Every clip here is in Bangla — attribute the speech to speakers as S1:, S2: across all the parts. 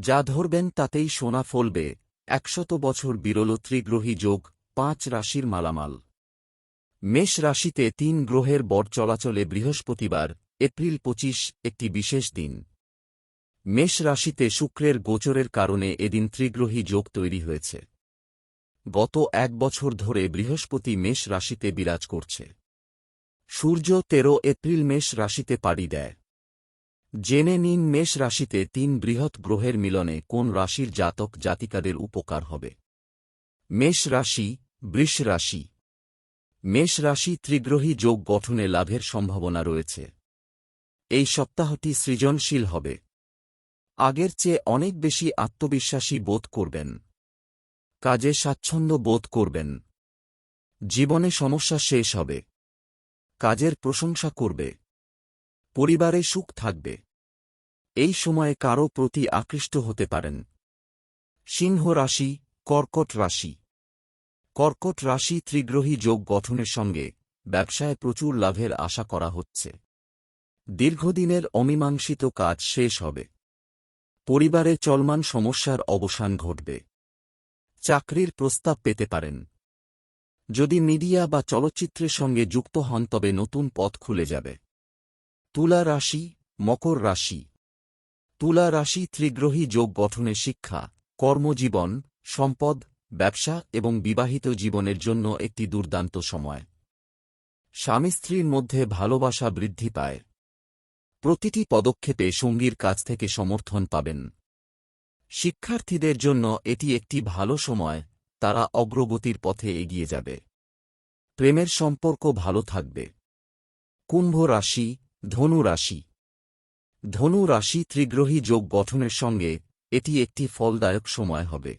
S1: যা ধরবেন তাতেই সোনা ফলবে, একশত বছর বিরল ত্রিগ্রহী যোগ, পাঁচ রাশির মালামাল। মেষ রাশিতে তিন গ্রহের বর চলাচলে বৃহস্পতিবার, এপ্রিল পঁচিশ, একটি বিশেষ দিন। মেষ রাশিতে শুক্রের গোচরের কারণে এদিন ত্রিগ্রহী যোগ তৈরি হয়েছে। গত এক বছর ধরে বৃহস্পতি মেষ রাশিতে বিরাজ করছে। সূর্য তেরো এপ্রিল মেষ রাশিতে পাড়ি দেয়। জেনে নিন মেষ রাশিতে তিন বৃহৎ গ্রহের মিলনে কোন রাশির জাতক জাতিকাদের উপকার হবে। মেষ রাশি, বৃষ রাশি। মেষ রাশি ত্রিগ্রহী যোগ গঠনে লাভের সম্ভাবনা রয়েছে। এই সপ্তাহটি সৃজনশীল হবে। আগের চেয়ে অনেক বেশি আত্মবিশ্বাসী বোধ করবেন। কাজে স্বাচ্ছন্দ্য বোধ করবেন। জীবনে সমস্যা শেষ হবে। কাজের প্রশংসা করবে। পরিবারে সুখ থাকবে। এই সময়ে কারও প্রতি আকৃষ্ট হতে পারেন। সিংহ রাশি, কর্কট রাশি। কর্কট রাশি ত্রিগ্রহী যোগ গঠনের সঙ্গে ব্যবসায় প্রচুর লাভের আশা করা হচ্ছে। দীর্ঘদিনের অমীমাংসিত কাজ শেষ হবে। পরিবারে চলমান সমস্যার অবসান ঘটবে। চাকরির প্রস্তাব পেতে পারেন। যদি মিডিয়া বা চলচ্চিত্রের সঙ্গে যুক্ত হন তবে নতুন পথ খুলে যাবে। তুলা রাশি, মকর রাশি। তুলা রাশি ত্রিগ্রহী যোগ গঠনে শিক্ষা, কর্মজীবন, সম্পদ, ব্যবসা এবং বিবাহিত জীবনের জন্য একটি দুর্দান্ত সময়। স্বামী স্ত্রীর মধ্যে ভালোবাসা বৃদ্ধি পায়। প্রতিটি পদক্ষেপে সঙ্গীর কাছ থেকে সমর্থন পাবেন। শিক্ষার্থীদের জন্য এটি একটি ভালো সময়, তারা অগ্রগতির পথে এগিয়ে যাবে। প্রেমের সম্পর্ক ভালো থাকবে। কুম্ভ রাশি, ধনু রাশি। ধনু রাশি ত্রিগ্রহী যোগ গঠনের সঙ্গে এটি একটি ফলদায়ক সময় হবে।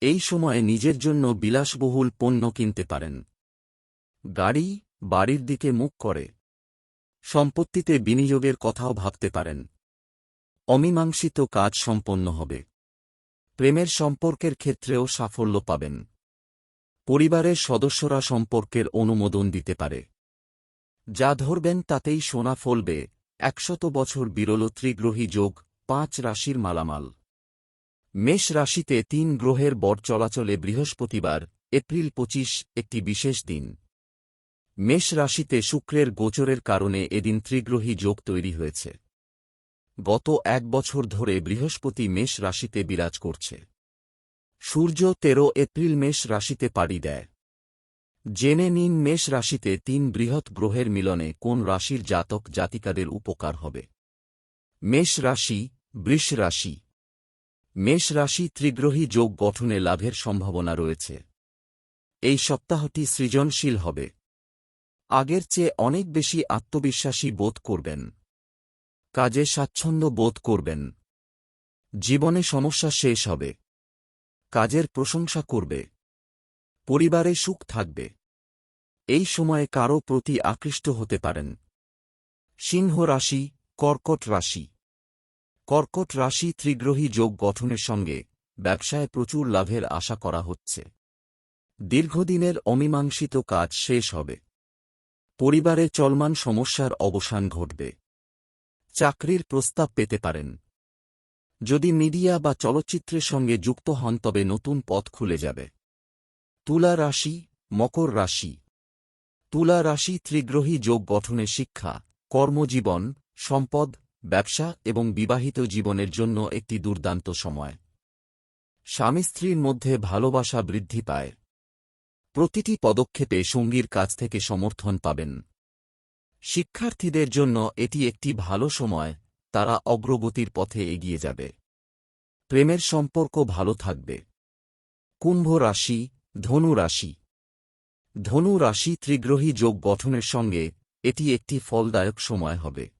S1: এই সময়ে নিজের জন্য বিলাসবহুল পণ্য কিনতে পারেন। গাড়ি, বাড়ির দিকে মুখ করে। সম্পত্তিতে বিনিয়োগের কথাও ভাবতে পারেন। অমীমাংসিত কাজ সম্পন্ন হবে। প্রেমের সম্পর্কের ক্ষেত্রেও সাফল্য পাবেন। পরিবারের সদস্যরা সম্পর্কের অনুমোদন দিতে পারে। যা ধরবেন তাতেই সোনা ফলবে। একশত বছর বিরল ত্রিগ্রহী যোগ, পাঁচ রাশির মালামাল। মেষ রাশিতে তিন গ্রহের বর চলাচলে বৃহস্পতিবার, এপ্রিল পঁচিশ, একটি বিশেষ দিন। মেষ রাশিতে শুক্রের গোচরের কারণে এদিন ত্রিগ্রহী যোগ তৈরি হয়েছে। গত এক বছর ধরে বৃহস্পতি মেষ রাশিতে বিরাজ করছে। সূর্য তেরো এপ্রিল মেষ রাশিতে পাড়ি দেয়। জেনে নিন মেষ রাশিতে তিন বৃহৎ গ্রহের মিলনে কোন রাশির জাতক জাতিকাদের উপকার হবে। মেষ রাশি, বৃষ রাশি। মেষ রাশি ত্রিগ্রহী যোগ গঠনে লাভের সম্ভাবনা রয়েছে। এই সপ্তাহটি সৃজনশীল হবে। আগের চেয়ে অনেক বেশি আত্মবিশ্বাসী বোধ করবেন। কাজে স্বাচ্ছন্দ্য বোধ করবেন। জীবনে সমস্যা শেষ হবে। কাজের প্রশংসা করবে। পরিবারে সুখ থাকবে। এই সময়ে কারও প্রতি আকৃষ্ট হতে পারেন। সিংহ রাশি, কর্কট রাশি। কর্কট রাশি ত্রিগ্রহী যোগ গঠনের সঙ্গে ব্যবসায় প্রচুর লাভের আশা করা হচ্ছে। দীর্ঘদিনের অমীমাংসিত কাজ শেষ হবে। পরিবারে চলমান সমস্যার অবসান ঘটবে। চাকরির প্রস্তাব পেতে পারেন। যদি মিডিয়া বা চলচ্চিত্রের সঙ্গে যুক্ত হন তবে নতুন পথ খুলে যাবে। তুলা রাশি, মকর রাশি। তুলা রাশি ত্রিগ্রহী যোগ গঠনে শিক্ষা, কর্মজীবন, সম্পদ, ব্যবসা এবং বিবাহিত জীবনের জন্য একটি দুর্দান্ত সময়। স্বামী স্ত্রীর মধ্যে ভালোবাসা বৃদ্ধি পায়। প্রতিটি পদক্ষেপে সঙ্গীর কাছ থেকে সমর্থন পাবেন। শিক্ষার্থীদের জন্য এটি একটি ভালো সময়, তারা অগ্রগতির পথে এগিয়ে যাবে। প্রেমের সম্পর্ক ভালো থাকবে। কুম্ভ রাশি ধনু রাশি ধনু রাশি ত্রিগ্রহী যোগ গঠনের সঙ্গে এটি একটি ফলদায়ক সময় হবে।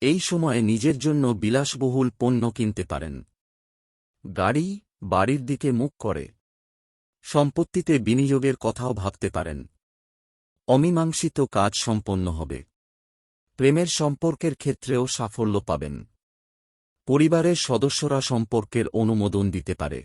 S1: এই সময়ে নিজের জন্য বিলাসবহুল পণ্য কিনতে পারেন। গাড়ি, বাড়ির দিকে মুখ করে। সম্পত্তিতে বিনিয়োগের কথাও ভাবতে পারেন। অমীমাংসিত কাজ সম্পন্ন হবে। প্রেমের সম্পর্কের ক্ষেত্রেও সাফল্য পাবেন। পরিবারের সদস্যরা সম্পর্কের অনুমোদন দিতে পারে।